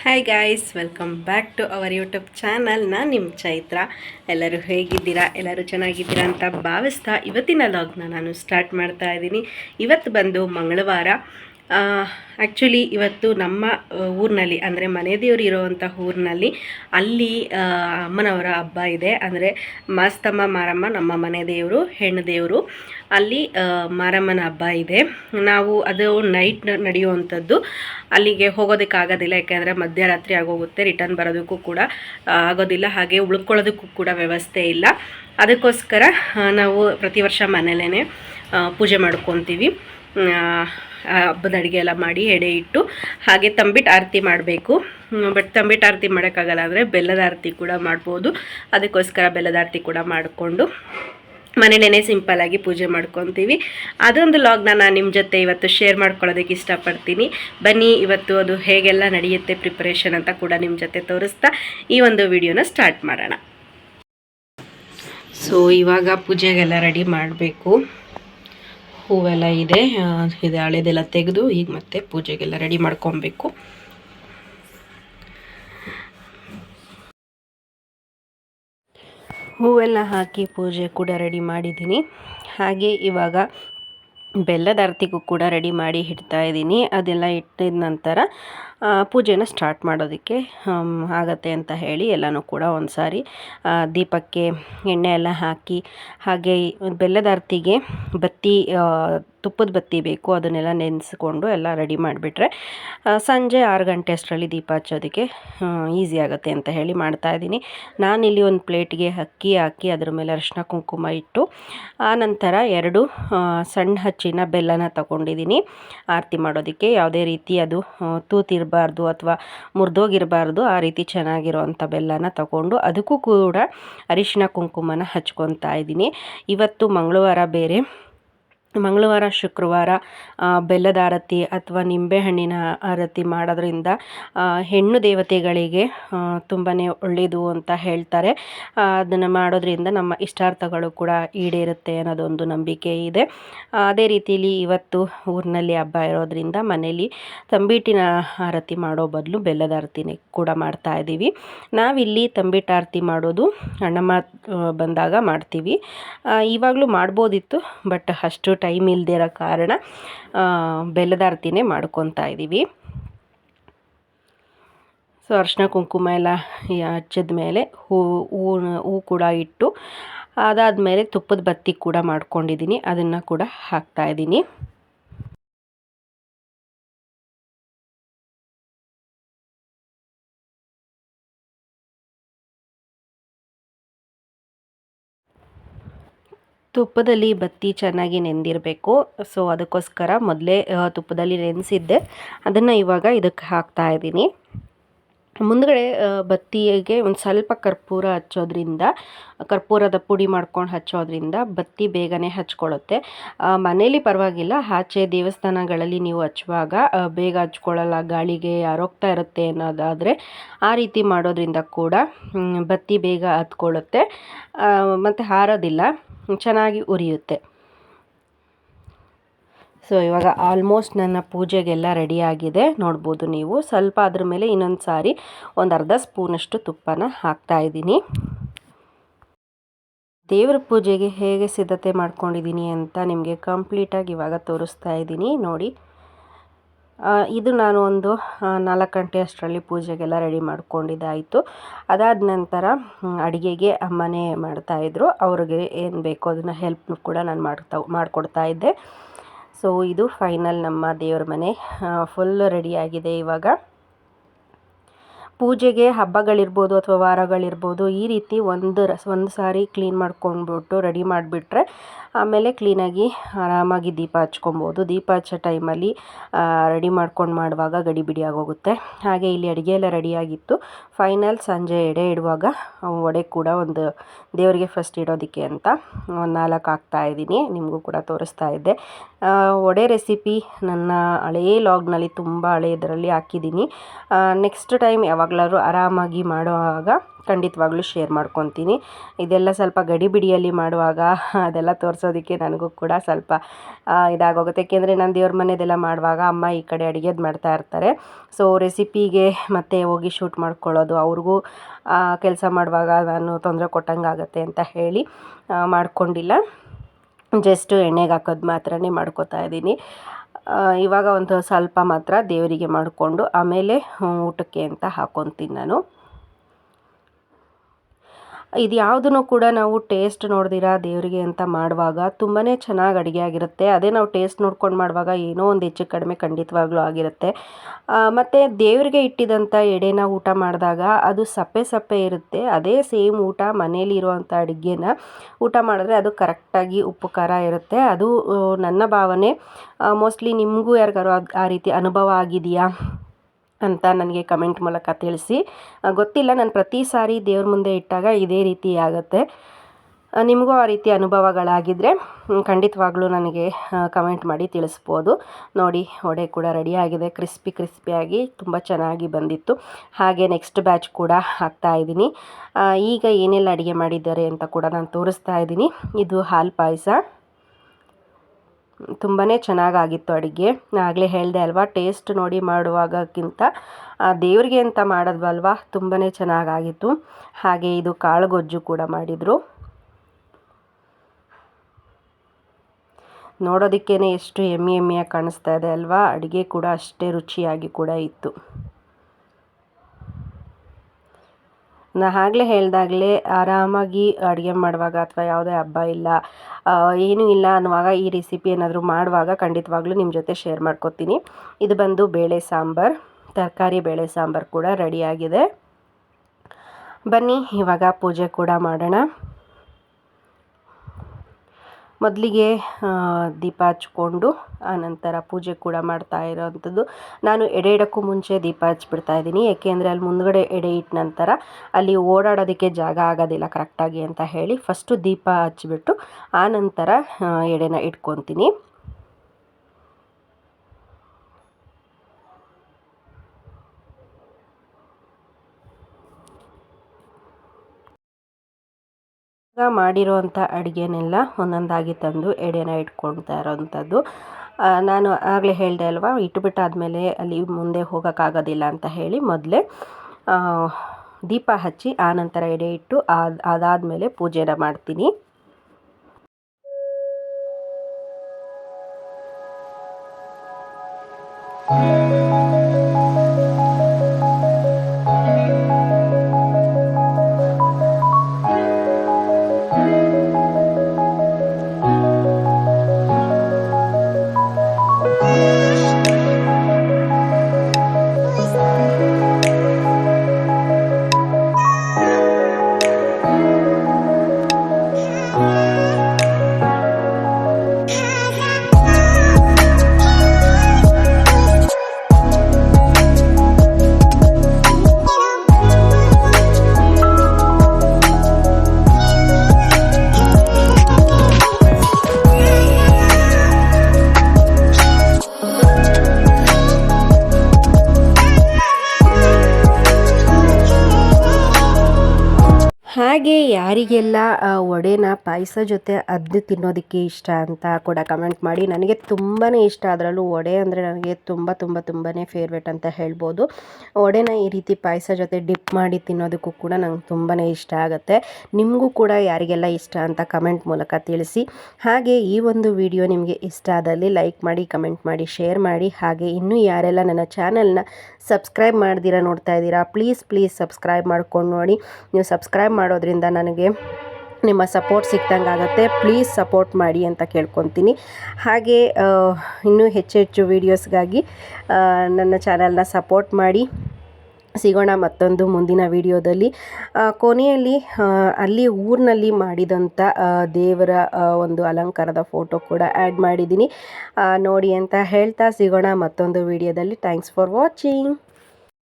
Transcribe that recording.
Hi guys welcome back to our YouTube channel ನಾನು ನಿಮ್ಮ ಚೈತ್ರ. ಎಲ್ಲರೂ ಹೇಗಿದ್ದೀರಾ? ಎಲ್ಲರೂ ಚೆನ್ನಾಗಿದ್ದೀರಾ ಅಂತ ಭಾವಿಸ್ತಾ ಇವತ್ತಿನ ಲಾಗ್ನ ನಾನು ಸ್ಟಾರ್ಟ್ ಮಾಡ್ತಾ ಇದ್ದೀನಿ. ಇವತ್ತು ಬಂದು ಮಂಗಳವಾರ. ಆ್ಯಕ್ಚುಲಿ ಇವತ್ತು ನಮ್ಮ ಊರಿನಲ್ಲಿ, ಅಂದರೆ ಮನೆ ದೇವ್ರು ಇರೋವಂಥ ಊರಿನಲ್ಲಿ ಅಲ್ಲಿ ಅಮ್ಮನವರ ಹಬ್ಬ ಇದೆ. ಅಂದರೆ ಮಾಸ್ತಮ್ಮ, ಮಾರಮ್ಮ, ನಮ್ಮ ಮನೆ ದೇವರು, ಹೆಣ್ಣು ದೇವರು. ಅಲ್ಲಿ ಮಾರಮ್ಮನ ಹಬ್ಬ ಇದೆ. ನಾವು ಅದು ನೈಟ್ ನಡೆಯುವಂಥದ್ದು. ಅಲ್ಲಿಗೆ ಹೋಗೋದಕ್ಕಾಗೋದಿಲ್ಲ, ಯಾಕೆಂದರೆ ಮಧ್ಯರಾತ್ರಿ ಆಗೋಗುತ್ತೆ ರಿಟರ್ನ್ ಬರೋದಕ್ಕೂ ಕೂಡ ಆಗೋದಿಲ್ಲ. ಹಾಗೆ ಉಳ್ಕೊಳ್ಳೋದಕ್ಕೂ ಕೂಡ ವ್ಯವಸ್ಥೆ ಇಲ್ಲ. ಅದಕ್ಕೋಸ್ಕರ ನಾವು ಪ್ರತಿ ವರ್ಷ ಮನೇಲೇ ಪೂಜೆ ಮಾಡ್ಕೊತೀವಿ. ಹಬ್ಬದ ಅಡುಗೆ ಎಲ್ಲ ಮಾಡಿ ಎಡೆ ಇಟ್ಟು, ಹಾಗೆ ತಂಬಿಟ್ಟು ಆರತಿ ಮಾಡಬೇಕು. ಬಟ್ ತಂಬಿಟ್ಟು ಆರತಿ ಮಾಡೋಕ್ಕಾಗಲ್ಲ, ಅಂದರೆ ಬೆಲ್ಲದ ಆರತಿ ಕೂಡ ಮಾಡ್ಬೋದು. ಅದಕ್ಕೋಸ್ಕರ ಬೆಲ್ಲದ ಆರತಿ ಕೂಡ ಮಾಡಿಕೊಂಡು ಮನೇಲೇ ಸಿಂಪಲ್ಲಾಗಿ ಪೂಜೆ ಮಾಡ್ಕೊತೀವಿ. ಅದೊಂದು ಲಾಗ್ನ ನಾನು ನಿಮ್ಮ ಜೊತೆ ಇವತ್ತು ಶೇರ್ ಮಾಡ್ಕೊಳ್ಳೋದಕ್ಕೆ ಇಷ್ಟಪಡ್ತೀನಿ. ಬನ್ನಿ, ಇವತ್ತು ಅದು ಹೇಗೆಲ್ಲ ನಡೆಯುತ್ತೆ ಪ್ರಿಪರೇಷನ್ ಅಂತ ಕೂಡ ನಿಮ್ಮ ಜೊತೆ ತೋರಿಸ್ತಾ ಈ ಒಂದು ವಿಡಿಯೋನ ಸ್ಟಾರ್ಟ್ ಮಾಡೋಣ. ಸೊ ಇವಾಗ ಪೂಜೆಗೆಲ್ಲ ರೆಡಿ ಮಾಡಬೇಕು. ಹೂವೆಲ್ಲ ಇದೆ ಇದು ಹಳೆದೆಲ್ಲ ತೆಗೆದು ಈಗ ಮತ್ತೆ ಪೂಜೆಗೆಲ್ಲ ರೆಡಿ ಮಾಡ್ಕೊಬೇಕು. ಹೂವೆಲ್ಲ ಹಾಕಿ ಪೂಜೆ ಕೂಡ ರೆಡಿ ಮಾಡಿದ್ದೀನಿ. ಹಾಗೆ ಇವಾಗ ಬೆಲ್ಲದ ಆರತಿಗೂ ಕೂಡ ರೆಡಿ ಮಾಡಿ ಇಡ್ತಾ ಇದ್ದೀನಿ. ಅದೆಲ್ಲ ಇಟ್ಟಿದ ನಂತರ ಪೂಜೆನ ಸ್ಟಾರ್ಟ್ ಮಾಡೋದಕ್ಕೆ ಆಗತ್ತೆ ಅಂತ ಹೇಳಿ ಎಲ್ಲನೂ ಕೂಡ ಒಂದು ಸಾರಿ ದೀಪಕ್ಕೆ ಎಣ್ಣೆ ಎಲ್ಲ ಹಾಕಿ, ಹಾಗೆ ಬೆಲ್ಲದ ಆರತಿಗೆ ಬತ್ತಿ ತುಪ್ಪದ ಬತ್ತಿ ಬೇಕು, ಅದನ್ನೆಲ್ಲ ನೆನೆಸ್ಕೊಂಡು ಎಲ್ಲ ರೆಡಿ ಮಾಡಿಬಿಟ್ರೆ ಸಂಜೆ ಆರು ಗಂಟೆ ಅಷ್ಟರಲ್ಲಿ ದೀಪ ಹಚ್ಚೋದಕ್ಕೆ ಈಸಿ ಆಗುತ್ತೆ ಅಂತ ಹೇಳಿ ಮಾಡ್ತಾ ಇದ್ದೀನಿ. ನಾನಿಲ್ಲಿ ಒಂದು ಪ್ಲೇಟ್ಗೆ ಅಕ್ಕಿ ಹಾಕಿ ಅದರ ಮೇಲೆ ಅರಿಶಿನ ಕುಂಕುಮ ಇಟ್ಟು, ಆ ನಂತರ ಎರಡು ಸಣ್ಣ ಸಣ್ಣ ಹಚ್ಚಿನ ಬೆಲ್ಲನ ತಗೊಂಡಿದ್ದೀನಿ. ಆರತಿ ಮಾಡೋದಕ್ಕೆ ಯಾವುದೇ ರೀತಿ ಅದು ತೂತಿರಬಾರ್ದು ಅಥವಾ ಮುರಿದೋಗಿರಬಾರ್ದು, ಆ ರೀತಿ ಚೆನ್ನಾಗಿರೋವಂಥ ಬೆಲ್ಲನ ತಗೊಂಡು ಅದಕ್ಕೂ ಕೂಡ ಅರಿಶಿನ ಕುಂಕುಮನ ಹಚ್ಕೊತಾ ಇದ್ದೀನಿ. ಇವತ್ತು ಮಂಗಳವಾರ ಬೇರೆ ಮಂಗಳವಾರ, ಶುಕ್ರವಾರ ಬೆಲ್ಲದ ಆರತಿ ಅಥವಾ ನಿಂಬೆಹಣ್ಣಿನ ಆರತಿ ಮಾಡೋದ್ರಿಂದ ಹೆಣ್ಣು ದೇವತೆಗಳಿಗೆ ತುಂಬಾ ಒಳ್ಳೆಯದು ಅಂತ ಹೇಳ್ತಾರೆ. ಅದನ್ನು ಮಾಡೋದ್ರಿಂದ ನಮ್ಮ ಇಷ್ಟಾರ್ಥಗಳು ಕೂಡ ಈಡೇರುತ್ತೆ ಅನ್ನೋದೊಂದು ನಂಬಿಕೆ ಇದೆ. ಅದೇ ರೀತಿಯಲ್ಲಿ ಇವತ್ತು ಊರಿನಲ್ಲಿ ಹಬ್ಬ ಇರೋದ್ರಿಂದ ಮನೇಲಿ ತಂಬಿಟ್ಟಿನ ಆರತಿ ಮಾಡೋ ಬದಲು ಬೆಲ್ಲದ ಆರತಿನೇ ಕೂಡ ಮಾಡ್ತಾ ಇದ್ದೀವಿ. ನಾವಿಲ್ಲಿ ತಂಬಿಟ್ಟು ಆರತಿ ಮಾಡೋದು ಅಣ್ಣಮ್ಮ ಬಂದಾಗ ಮಾಡ್ತೀವಿ. ಇವಾಗಲೂ ಮಾಡ್ಬೋದಿತ್ತು, ಬಟ್ ಅಷ್ಟು ಟೈಮ್ ಇಲ್ಲದೆ ಇರೋ ಕಾರಣ ಬೆಲ್ಲದಾರ್ತಿನೇ ಮಾಡ್ಕೊತಾ ಇದ್ದೀವಿ ಸೊ ಅರ್ಶಿನ ಕುಂಕುಮ ಎಲ್ಲ ಹಚ್ಚಿದ ಮೇಲೆ ಹೂ ಹೂ ಹೂ ಕೂಡ ಇಟ್ಟು, ಅದಾದಮೇಲೆ ತುಪ್ಪದ ಬತ್ತಿ ಕೂಡ ಮಾಡ್ಕೊಂಡಿದ್ದೀನಿ ಅದನ್ನು ಕೂಡ ಹಾಕ್ತಾ ತುಪ್ಪದಲ್ಲಿ ಬತ್ತಿ ಚೆನ್ನಾಗಿ ನೆಂದಿರಬೇಕು. ಸೊ ಅದಕ್ಕೋಸ್ಕರ ಮೊದಲೇ ತುಪ್ಪದಲ್ಲಿ ನೆನೆಸಿದ್ದೆ. ಅದನ್ನು ಇವಾಗ ಇದಕ್ಕೆ ಹಾಕ್ತಾ ಇದ್ದೀನಿ. ಮುಂದ್ಗಡೆ ಬತ್ತಿಗೆ ಒಂದು ಸ್ವಲ್ಪ ಕರ್ಪೂರ ಹಚ್ಚೋದ್ರಿಂದ, ಕರ್ಪೂರದ ಪುಡಿ ಮಾಡ್ಕೊಂಡು ಹಚ್ಚೋದ್ರಿಂದ ಬತ್ತಿ ಬೇಗನೆ ಹಚ್ಕೊಳ್ಳುತ್ತೆ. ಮನೇಲಿ ಪರವಾಗಿಲ್ಲ. ಆಚೆ ದೇವಸ್ಥಾನಗಳಲ್ಲಿ ನೀವು ಹಚ್ಚುವಾಗ ಬೇಗ ಹಚ್ಕೊಳ್ಳಲ್ಲ. ಗಾಳಿಗೆ ಯಾರೋಗ್ತಾ ಇರುತ್ತೆ ಅನ್ನೋದಾದರೆ ಆ ರೀತಿ ಮಾಡೋದ್ರಿಂದ ಕೂಡ ಬತ್ತಿ ಬೇಗ ಹತ್ಕೊಳ್ಳುತ್ತೆ. ಮತ್ತು ಹಾರೋದಿಲ್ಲ. ಚೆನ್ನಾಗಿ ಉರಿಯುತ್ತೆ. ಸೊ ಇವಾಗ ಆಲ್ಮೋಸ್ಟ್ ನನ್ನ ಪೂಜೆಗೆಲ್ಲ ರೆಡಿಯಾಗಿದೆ ನೋಡ್ಬೋದು ನೀವು. ಸ್ವಲ್ಪ ಅದ್ರ ಮೇಲೆ ಇನ್ನೊಂದು ಸಾರಿ ಒಂದು ಅರ್ಧ ಸ್ಪೂನಷ್ಟು ತುಪ್ಪನ ಹಾಕ್ತಾ ಇದ್ದೀನಿ. ದೇವ್ರ ಪೂಜೆಗೆ ಹೇಗೆ ಸಿದ್ಧತೆ ಮಾಡ್ಕೊಂಡಿದ್ದೀನಿ ಅಂತ ನಿಮಗೆ ಕಂಪ್ಲೀಟಾಗಿ ಇವಾಗ ತೋರಿಸ್ತಾ ಇದ್ದೀನಿ. ನೋಡಿ. ಇದು ನಾನು ಒಂದು ನಾಲ್ಕು ಗಂಟೆ ಅಷ್ಟರಲ್ಲಿ ಪೂಜೆಗೆಲ್ಲ ರೆಡಿ ಮಾಡ್ಕೊಂಡಿದ್ದಾಯಿತು. ಅದಾದ ನಂತರ ಅಡುಗೆಗೆ ಅಮ್ಮನೇ ಮಾಡ್ತಾಯಿದ್ರು ಅವ್ರಿಗೆ ಏನು ಬೇಕೋ ಅದನ್ನು ಹೆಲ್ಪ್ ಕೂಡ ನಾನು ಮಾಡ್ತಾ, ಮಾಡಿಕೊಡ್ತಾ ಇದ್ದೆ. ಸೊ ಇದು ಫೈನಲ್ ನಮ್ಮ ದೇವ್ರ ಮನೆ. ಫುಲ್ ರೆಡಿಯಾಗಿದೆ ಇವಾಗ. ಪೂಜೆಗೆ ಹಬ್ಬಗಳಿರ್ಬೋದು ಅಥವಾ ವಾರಗಳಿರ್ಬೋದು ಈ ರೀತಿ ಒಂದು ಒಂದು ಸಾರಿ ಕ್ಲೀನ್ ಮಾಡ್ಕೊಂಡ್ಬಿಟ್ಟು ರೆಡಿ ಮಾಡಿಬಿಟ್ರೆ ಆಮೇಲೆ ಕ್ಲೀನಾಗಿ ಆರಾಮಾಗಿ ದೀಪ ಹಚ್ಕೊಬೋದು. ದೀಪ ಹಚ್ಚೋ ಟೈಮಲ್ಲಿ ರೆಡಿ ಮಾಡ್ಕೊಂಡು ಮಾಡುವಾಗ ಗಡಿಬಿಡಿ ಆಗೋಗುತ್ತೆ. ಹಾಗೆ ಇಲ್ಲಿ ಅಡುಗೆ ಎಲ್ಲ ರೆಡಿಯಾಗಿತ್ತು ಫೈನಲ್ ಸಂಜೆ ಎಡೆ ಇಡುವಾಗ ವಡೆ ಕೂಡ ಒಂದು ದೇವರಿಗೆ ಫಸ್ಟ್ ಇಡೋದಕ್ಕೆ ಅಂತ ಒಂದು ನಾಲ್ಕು ಹಾಕ್ತಾ ಇದ್ದೀನಿ. ನಿಮಗೂ ಕೂಡ ತೋರಿಸ್ತಾ ಇದ್ದೆ. ಒಡೆ ರೆಸಿಪಿ ನನ್ನ ಹಳೆಯ ಲಾಗ್ನಲ್ಲಿ ತುಂಬ ಹಳೆಯದರಲ್ಲಿ ಹಾಕಿದ್ದೀನಿ. ನೆಕ್ಸ್ಟ್ ಟೈಮ್ ಯಾವಾಗಲಾದ್ರೂ ಆರಾಮಾಗಿ ಮಾಡುವಾಗ ಖಂಡಿತವಾಗ್ಲೂ ಶೇರ್ ಮಾಡ್ಕೊತೀನಿ. ಇದೆಲ್ಲ ಸ್ವಲ್ಪ ಗಡಿಬಿಡಿಯಲ್ಲಿ ಮಾಡುವಾಗ ಅದೆಲ್ಲ ತೋರಿಸೋದಕ್ಕೆ ನನಗೂ ಕೂಡ ಸ್ವಲ್ಪ ಇದಾಗೋಗುತ್ತೆ. ಏಕೆಂದರೆ ನಾನು ದೇವ್ರ ಮನೆದೆಲ್ಲ ಮಾಡುವಾಗ ಅಮ್ಮ ಈ ಕಡೆ ಅಡುಗೆದು ಮಾಡ್ತಾ ಇರ್ತಾರೆ. ಸೊ ರೆಸಿಪಿಗೆ ಮತ್ತೆ ಹೋಗಿ ಶೂಟ್ ಮಾಡ್ಕೊಳ್ಳೋದು, ಅವ್ರಿಗೂ ಕೆಲಸ ಮಾಡುವಾಗ ನಾನು ತೊಂದರೆ ಕೊಟ್ಟಂಗೆ ಆಗುತ್ತೆ ಅಂತ ಹೇಳಿ ಮಾಡ್ಕೊಂಡಿಲ್ಲ. ಜಸ್ಟ್ ಎಣ್ಣೆಗೆ ಹಾಕೋದು ಮಾತ್ರನೇ ಮಾಡ್ಕೋತಾ ಇದ್ದೀನಿ. ಇವಾಗ ಒಂದು ಸ್ವಲ್ಪ ಮಾತ್ರ ದೇವರಿಗೆ ಮಾಡಿಕೊಂಡು ಆಮೇಲೆ ಊಟಕ್ಕೆ ಅಂತ ಹಾಕೊತೀನಿ ನಾನು. ಇದು ಯಾವುದನ್ನು ಕೂಡ ನಾವು ಟೇಸ್ಟ್ ನೋಡ್ದಿರ ದೇವರಿಗೆ ಅಂತ ಮಾಡುವಾಗ ತುಂಬಾ ಚೆನ್ನಾಗಿ ಅಡುಗೆ ಆಗಿರುತ್ತೆ. ಅದೇ ನಾವು ಟೇಸ್ಟ್ ನೋಡ್ಕೊಂಡು ಮಾಡುವಾಗ ಏನೋ ಒಂದು ಹೆಚ್ಚು ಕಡಿಮೆ ಖಂಡಿತವಾಗ್ಲೂ ಆಗಿರುತ್ತೆ. ಮತ್ತು ದೇವರಿಗೆ ಇಟ್ಟಿದಂಥ ಎಡೆನ ಊಟ ಮಾಡಿದಾಗ ಅದು ಸಪ್ಪೆ ಸಪ್ಪೆ ಇರುತ್ತೆ. ಅದೇ ಸೇಮ್ ಊಟ ಮನೇಲಿ ಇರುವಂಥ ಅಡುಗೆನ ಊಟ ಮಾಡಿದ್ರೆ ಅದು ಕರೆಕ್ಟಾಗಿ ಉಪ್ಪು ಖಾರ ಇರುತ್ತೆ. ಅದು ನನ್ನ ಭಾವನೆ ಮೋಸ್ಟ್ಲಿ ನಿಮಗೂ ಯಾರಿಗಾರು ಆ ರೀತಿ ಅನುಭವ ಆಗಿದೆಯಾ? ಅಂತ ನನಗೆ ಕಮೆಂಟ್ ಮೂಲಕ ತಿಳಿಸಿ. ಗೊತ್ತಿಲ್ಲ, ನಾನು ಪ್ರತಿ ಸಾರಿ ದೇವ್ರ ಮುಂದೆ ಇಟ್ಟಾಗ ಇದೇ ರೀತಿ ಆಗುತ್ತೆ. ನಿಮಗೂ ಆ ರೀತಿ ಅನುಭವಗಳಾಗಿದ್ದರೆ ಖಂಡಿತವಾಗ್ಲೂ ನನಗೆ ಕಮೆಂಟ್ ಮಾಡಿ ತಿಳಿಸ್ಬೋದು. ನೋಡಿ, ವಡೆ ಕೂಡ ರೆಡಿಯಾಗಿದೆ ಕ್ರಿಸ್ಪಿ ಕ್ರಿಸ್ಪಿಯಾಗಿ ತುಂಬ ಚೆನ್ನಾಗಿ ಬಂದಿತ್ತು. ಹಾಗೆ ನೆಕ್ಸ್ಟ್ ಬ್ಯಾಚ್ ಕೂಡ ಹಾಕ್ತಾ ಇದ್ದೀನಿ. ಈಗ ಏನೆಲ್ಲ ಅಡುಗೆ ಮಾಡಿದ್ದಾರೆ ಅಂತ ಕೂಡ ನಾನು ತೋರಿಸ್ತಾ ಇದ್ದೀನಿ. ಇದು ಹಾಲು ಪಾಯಸ. ತುಂಬಾ ಚೆನ್ನಾಗಾಗಿತ್ತು ಅಡುಗೆ. ಆಗಲೇ ಹೇಳಿದೆ ಅಲ್ವಾ, ಟೇಸ್ಟ್ ನೋಡಿ ಮಾಡುವಾಗಕ್ಕಿಂತ ದೇವರಿಗೆ ಅಂತ ಮಾಡಿದ್ವಲ್ವಾ ತುಂಬಾ ಚೆನ್ನಾಗಾಗಿತ್ತು. ಹಾಗೆ ಇದು ಕಾಳು ಗೊಜ್ಜು ಕೂಡ ಮಾಡಿದರು. ನೋಡೋದಕ್ಕೇ ಎಷ್ಟು ಎಮ್ಮೆ ಎಮ್ಮೆಯಾಗಿ ಕಾಣಿಸ್ತಾ ಇದೆ ಅಲ್ವಾ, ಅಡುಗೆ ಕೂಡ ಅಷ್ಟೇ ರುಚಿಯಾಗಿ ಕೂಡ ಇತ್ತು. ನಾ ಆಗಲೇ ಹೇಳ್ದಾಗಲೇ ಆರಾಮಾಗಿ ಅಡುಗೆ ಮಾಡುವಾಗ ಅಥವಾ ಯಾವುದೇ ಹಬ್ಬ ಇಲ್ಲ ಏನೂ ಇಲ್ಲ ಅನ್ನುವಾಗ ಈ ರೆಸಿಪಿ ಏನಾದರೂ ಮಾಡುವಾಗ ಖಂಡಿತವಾಗ್ಲೂ ನಿಮ್ಮ ಜೊತೆ ಶೇರ್ ಮಾಡ್ಕೊತೀನಿ. ಇದು ಬಂದು ಬೇಳೆ ಸಾಂಬಾರು, ತರಕಾರಿ ಬೇಳೆ ಸಾಂಬಾರು ಕೂಡ ರೆಡಿಯಾಗಿದೆ ಬನ್ನಿ, ಇವಾಗ ಪೂಜೆ ಕೂಡ ಮಾಡೋಣ. ಮೊದಲಿಗೆ ದೀಪ ಹಚ್ಕೊಂಡು ಆನಂತರ ಪೂಜೆ ಕೂಡ ಮಾಡ್ತಾ ಇರೋವಂಥದ್ದು ನಾನು ಎಡೆ ಇಡೋಕ್ಕೂ ಮುಂಚೆ ದೀಪ ಹಚ್ಬಿಡ್ತಾ ಇದ್ದೀನಿ. ಏಕೆಂದರೆ ಅಲ್ಲಿ ಮುಂದ್ಗಡೆ ಎಡೆ ಇಟ್ಟ ನಂತರ ಅಲ್ಲಿ ಓಡಾಡೋದಕ್ಕೆ ಜಾಗ ಆಗೋದಿಲ್ಲ ಕರೆಕ್ಟಾಗಿ ಅಂತ ಹೇಳಿ ಫಸ್ಟು ದೀಪ ಹಚ್ಬಿಟ್ಟು ಆನಂತರ ಎಡೆನ ಇಟ್ಕೊತೀನಿ. ಮಾಡಿರೋವಂಥ ಅಡುಗೆನೆಲ್ಲ ಒಂದೊಂದಾಗಿ ತಂದು ಎಡೆನ ಇಟ್ಕೊಳ್ತಾ ಇರೋವಂಥದ್ದು. ನಾನು ಆಗಲೇ ಹೇಳಿದೆ ಅಲ್ವಾ ಇಟ್ಬಿಟ್ಟಾದಮೇಲೆ ಅಲ್ಲಿ ಮುಂದೆ ಹೋಗೋಕ್ಕಾಗೋದಿಲ್ಲ ಅಂತ ಹೇಳಿ ಮೊದಲೇ ದೀಪ ಹಚ್ಚಿ ಆನಂತರ ಎಡೆ ಇಟ್ಟು ಅದು ಅದಾದಮೇಲೆ ಪೂಜೆನ ಮಾಡ್ತೀನಿ. ಹಾಗೆ ಯಾರಿಗೆಲ್ಲ ವಡೆನ ಪಾಯಸ ಜೊತೆ ಅದ್ದು ತಿನ್ನೋದಕ್ಕೆ ಇಷ್ಟ ಅಂತ ಕೂಡ ಕಮೆಂಟ್ ಮಾಡಿ. ನನಗೆ ತುಂಬಾ ಇಷ್ಟ. ಅದರಲ್ಲೂ ವಡೆ ಅಂದರೆ ನನಗೆ ತುಂಬ ತುಂಬ ತುಂಬಾ ಫೇವ್ರೇಟ್ ಅಂತ ಹೇಳ್ಬೋದು. ವಡೆನ ಈ ರೀತಿ ಪಾಯಸ ಜೊತೆ ಡಿಪ್ ಮಾಡಿ ತಿನ್ನೋದಕ್ಕೂ ಕೂಡ ನಂಗೆ ತುಂಬಾ ಇಷ್ಟ ಆಗುತ್ತೆ. ನಿಮಗೂ ಕೂಡ ಯಾರಿಗೆಲ್ಲ ಇಷ್ಟ ಅಂತ ಕಮೆಂಟ್ ಮೂಲಕ ತಿಳಿಸಿ. ಹಾಗೆ ಈ ಒಂದು ವಿಡಿಯೋ ನಿಮಗೆ ಇಷ್ಟ ಆದಲ್ಲಿ ಲೈಕ್ ಮಾಡಿ ಕಮೆಂಟ್ ಮಾಡಿ ಶೇರ್ ಮಾಡಿ. ಹಾಗೆ ಇನ್ನೂ ಯಾರೆಲ್ಲ ನನ್ನ ಚಾನಲ್ನ ಸಬ್ಸ್ಕ್ರೈಬ್ ಮಾಡ್ದಿರ, ನೋಡ್ತಾ ಇದ್ದೀರಾ ಪ್ಲೀಸ್ ಪ್ಲೀಸ್ ಸಬ್ಸ್ಕ್ರೈಬ್ ಮಾಡ್ಕೊಂಡು ನೋಡಿ. ನೀವು ಸಬ್ಸ್ಕ್ರೈಬ್ ಮಾಡೋದ್ರಿಂದ ನಿಮ್ಮ ಸಪೋರ್ಟ್ ಸಿಕ್ದಂಗೆ ಆಗುತ್ತೆ ಪ್ಲೀಸ್ ಸಪೋರ್ಟ್ ಮಾಡಿ ಅಂತ ಕೇಳ್ಕೊತೀನಿ. ಹಾಗೆ ಇನ್ನೂ ಹೆಚ್ಚು ಹೆಚ್ಚು ವೀಡಿಯೋಸ್ಗಾಗಿ ನನ್ನ ಚಾನಲ್ನ ಸಪೋರ್ಟ್ ಮಾಡಿ. ಸಿಗೋಣ ಮತ್ತೊಂದು ಮುಂದಿನ ವಿಡಿಯೋದಲ್ಲಿ ಕೊನೆಯಲ್ಲಿ ಅಲ್ಲಿ ಊರಿನಲ್ಲಿ ಮಾಡಿದಂಥ ದೇವರ ಒಂದು ಅಲಂಕಾರದ ಫೋಟೋ ಕೂಡ ಆ್ಯಡ್ ಮಾಡಿದ್ದೀನಿ. ನೋಡಿ ಅಂತ ಹೇಳ್ತಾ ಸಿಗೋಣ ಮತ್ತೊಂದು ವಿಡಿಯೋದಲ್ಲಿ ಥ್ಯಾಂಕ್ಸ್ ಫಾರ್ ವಾಚಿಂಗ್